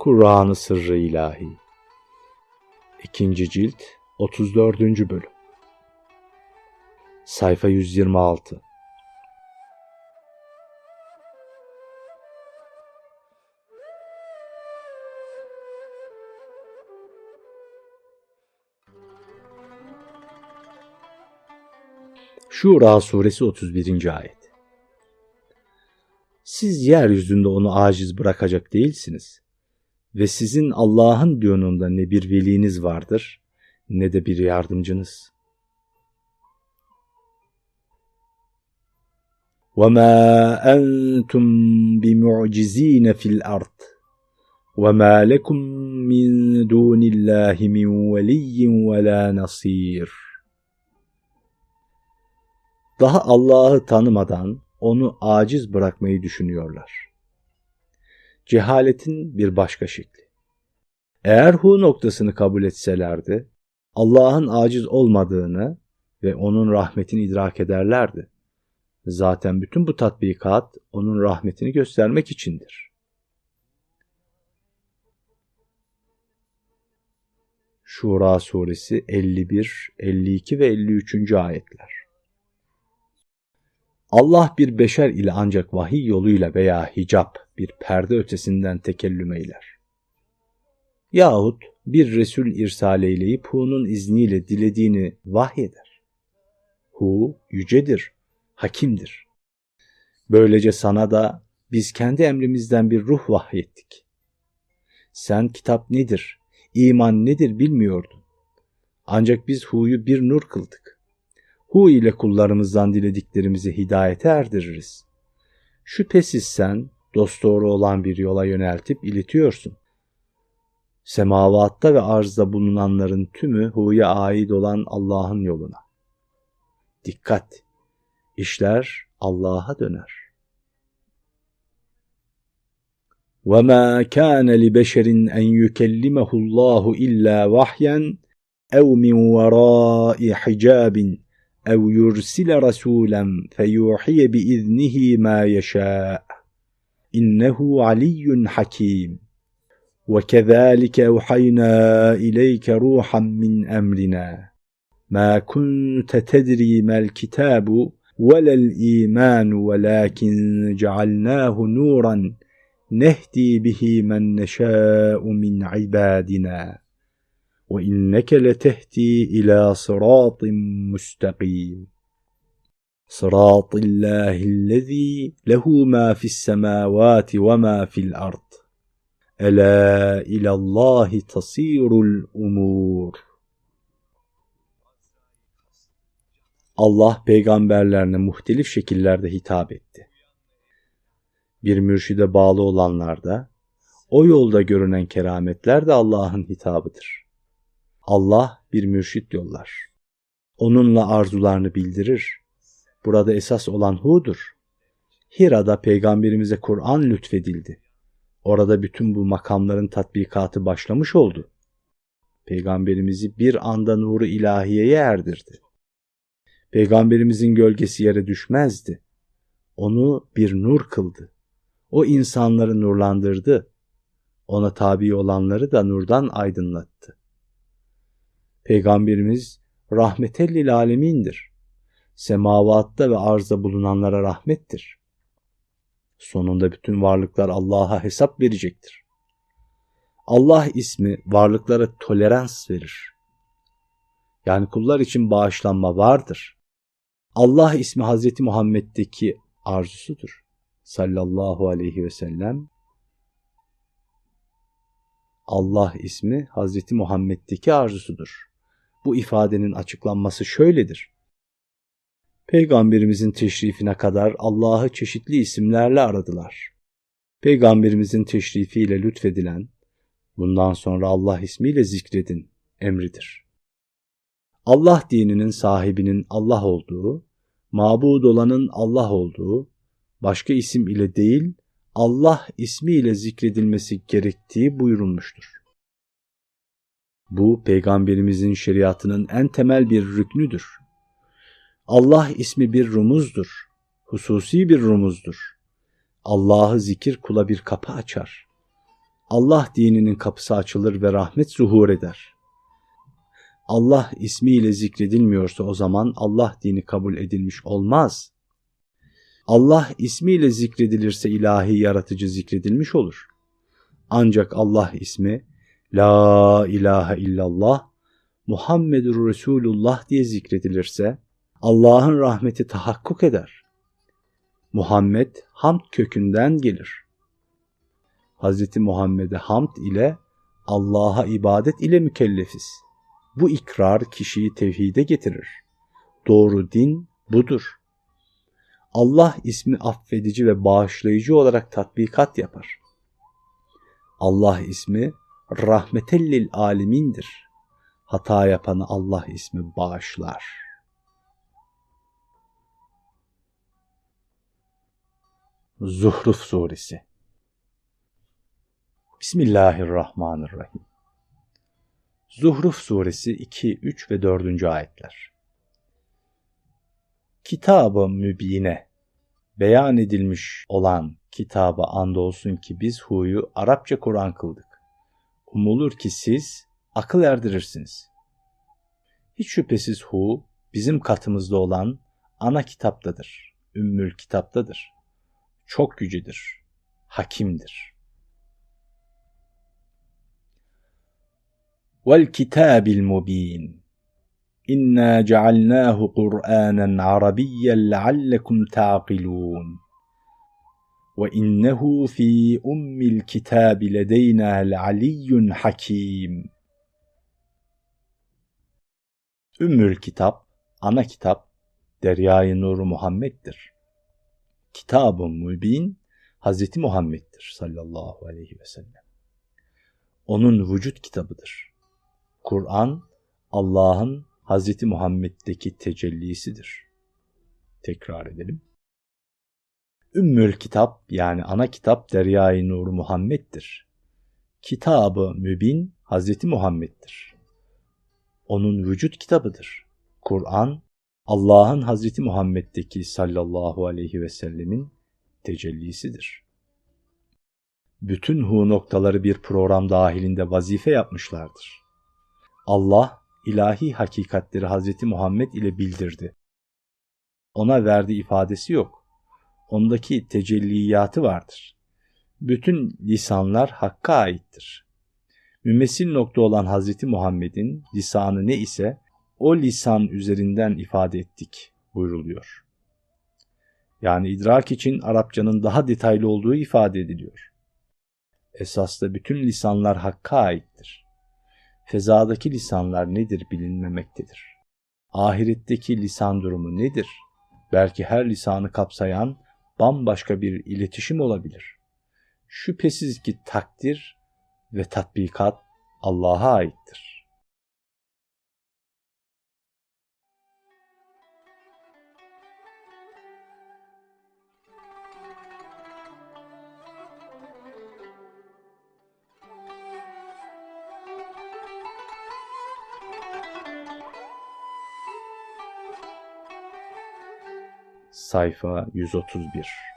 Kur'an-ı Sırrı İlahi 2. Cilt 34. Bölüm Sayfa 126 Şura Suresi 31. Ayet Siz yeryüzünde onu aciz bırakacak değilsiniz ve sizin Allah'ın yönünde ne bir veliniz vardır ne de bir yardımcınız. وَمَا أَنْتُمْ بِمُعْجِز۪ينَ فِي الْأَرْضِ وَمَا لَكُمْ مِنْ دُونِ اللّٰهِ مِنْ وَلِيٍّ وَلَا نَصِيرٍ Daha Allah'ı tanımadan onu aciz bırakmayı düşünüyorlar. Cehaletin bir başka şekli. Eğer hu noktasını kabul etselerdi, Allah'ın aciz olmadığını ve onun rahmetini idrak ederlerdi. Zaten bütün bu tatbikat onun rahmetini göstermek içindir. Şura suresi 51, 52 ve 53. ayetler. Allah bir beşer ile ancak vahiy yoluyla veya hicap bir perde ötesinden tekellüm eyler. Yahut bir Resul irsal eyleyip Hu'nun izniyle dilediğini vahyeder. Hu yücedir, hakimdir. Böylece sana da biz kendi emrimizden bir ruh vahyettik. Sen kitap nedir, iman nedir bilmiyordun. Ancak biz Hu'yu bir nur kıldık Hu ile kullarımızdan dilediklerimizi hidayete erdiririz. Şüphesiz sen dosdoğru olan bir yola yöneltip iletiyorsun. Semavatta ve arzda bulunanların tümü Hu'ya ait olan Allah'ın yoluna. Dikkat! İşler Allah'a döner. وَمَا كَانَ لِبَشَرٍ أَنْ يُكَلِّمَهُ اللّٰهُ إِلَّا وَحْيًا اَوْ مِنْ وَرَاءِ حِجَابٍ اَوْ يُرْسِلَ رَسُولًا فَيُوحِيَ بِإِذْنِهِ مَا يَشَاءُ. إِنَّهُ عَلِيٌّ حَكِيمٌ. وَكَذَٰلِكَ أَوْحَيْنَا إِلَيْكَ رُوحًا مِّنْ أَمْرِنَا. مَا كُنْتَ تَدْرِي مَا الْكِتَابُ وَلَا الْإِيمَانُ وَلَكِنْ جَعَلْنَاهُ نُورًا نهدي به من نشاء من عبادنا. وإنك لتهدي إلى صراط مستقيم صراط الله الذي له ما في السماوات وما في الأرض ألا إلى الله تصير الأمور Allah peygamberlerine muhtelif şekillerde hitap etti. Bir mürşide bağlı olanlar da, o yolda görünen kerametler de Allah'ın hitabıdır. Allah bir mürşit yollar. Onunla arzularını bildirir. Burada esas olan Hu'dur. Hira'da peygamberimize Kur'an lütfedildi. Orada bütün bu makamların tatbikatı başlamış oldu. Peygamberimizi bir anda nuru ilahiyeye erdirdi. Peygamberimizin gölgesi yere düşmezdi. Onu bir nur kıldı. O insanları nurlandırdı. Ona tabi olanları da nurdan aydınlattı. Peygamberimiz rahmetellil alemindir. Semavatta ve arzda bulunanlara rahmettir. Sonunda bütün varlıklar Allah'a hesap verecektir. Allah ismi varlıklara tolerans verir. Yani kullar için bağışlanma vardır. Allah ismi Hazreti Muhammed'deki arzusudur. Sallallahu aleyhi ve sellem. Allah ismi Hazreti Muhammed'deki arzusudur. Bu ifadenin açıklanması şöyledir. Peygamberimizin teşrifine kadar Allah'ı çeşitli isimlerle aradılar. Peygamberimizin teşrifiyle lütfedilen, bundan sonra Allah ismiyle zikredin emridir. Allah dininin sahibinin Allah olduğu, mabud olanın Allah olduğu, başka isim ile değil, Allah ismiyle zikredilmesi gerektiği buyurulmuştur. Bu peygamberimizin şeriatının en temel bir rüknüdür. Allah ismi bir rumuzdur. Hususi bir rumuzdur. Allah'ı zikir kula bir kapı açar. Allah dininin kapısı açılır ve rahmet zuhur eder. Allah ismiyle zikredilmiyorsa o zaman Allah dini kabul edilmiş olmaz. Allah ismiyle zikredilirse ilahi yaratıcı zikredilmiş olur. Ancak Allah ismi La ilahe illallah Muhammedur Resulullah diye zikredilirse Allah'ın rahmeti tahakkuk eder. Muhammed hamd kökünden gelir. Hz. Muhammed'e hamd ile Allah'a ibadet ile mükellefiz. Bu ikrar kişiyi tevhide getirir. Doğru din budur. Allah ismi affedici ve bağışlayıcı olarak tatbikat yapar. Allah ismi rahmetellil alimindir. Hata yapanı Allah ismi bağışlar. Zuhruf Suresi Bismillahirrahmanirrahim Zuhruf Suresi 2, 3 ve 4. ayetler Kitab-ı Mübine beyan edilmiş olan kitaba andolsun ki biz huyu Arapça Kur'an kıldık. Umulur ki siz akıl erdirirsiniz. Hiç şüphesiz hu bizim katımızda olan ana kitaptadır, ümmül kitaptadır. Çok yücedir, hakimdir. Vel kitabil mubin. İnna cealnahu Kur'anen Arabiyyen leallekum ta'qilun. وَاِنَّهُ ف۪ي اُمِّ الْكِتَابِ لَدَيْنَا لَعَلِيٌّ hakim. Ümmül kitap, ana kitap, Deryayı Nuru Muhammed'dir. Kitab-ı Mübin, Hazreti Muhammed'dir sallallahu aleyhi ve sellem. Onun vücut kitabıdır. Kur'an, Allah'ın Hazreti Muhammed'deki tecellisidir. Tekrar edelim. Ümmül kitap yani ana kitap Deryai Nur Muhammed'dir. Kitabı Mübin Hazreti Muhammed'dir. Onun vücut kitabıdır. Kur'an Allah'ın Hazreti Muhammed'deki sallallahu aleyhi ve sellemin tecellisidir. Bütün hu noktaları bir program dahilinde vazife yapmışlardır. Allah ilahi hakikatleri Hazreti Muhammed ile bildirdi. Ona verdiği ifadesi yok ondaki tecelliyatı vardır. Bütün lisanlar Hakk'a aittir. Mümessil nokta olan Hazreti Muhammed'in lisanı ne ise o lisan üzerinden ifade ettik buyruluyor. Yani idrak için Arapçanın daha detaylı olduğu ifade ediliyor. Esasda bütün lisanlar Hakk'a aittir. Fezadaki lisanlar nedir bilinmemektedir. Ahiretteki lisan durumu nedir? Belki her lisanı kapsayan bambaşka bir iletişim olabilir. Şüphesiz ki takdir ve tatbikat Allah'a aittir. Sayfa 131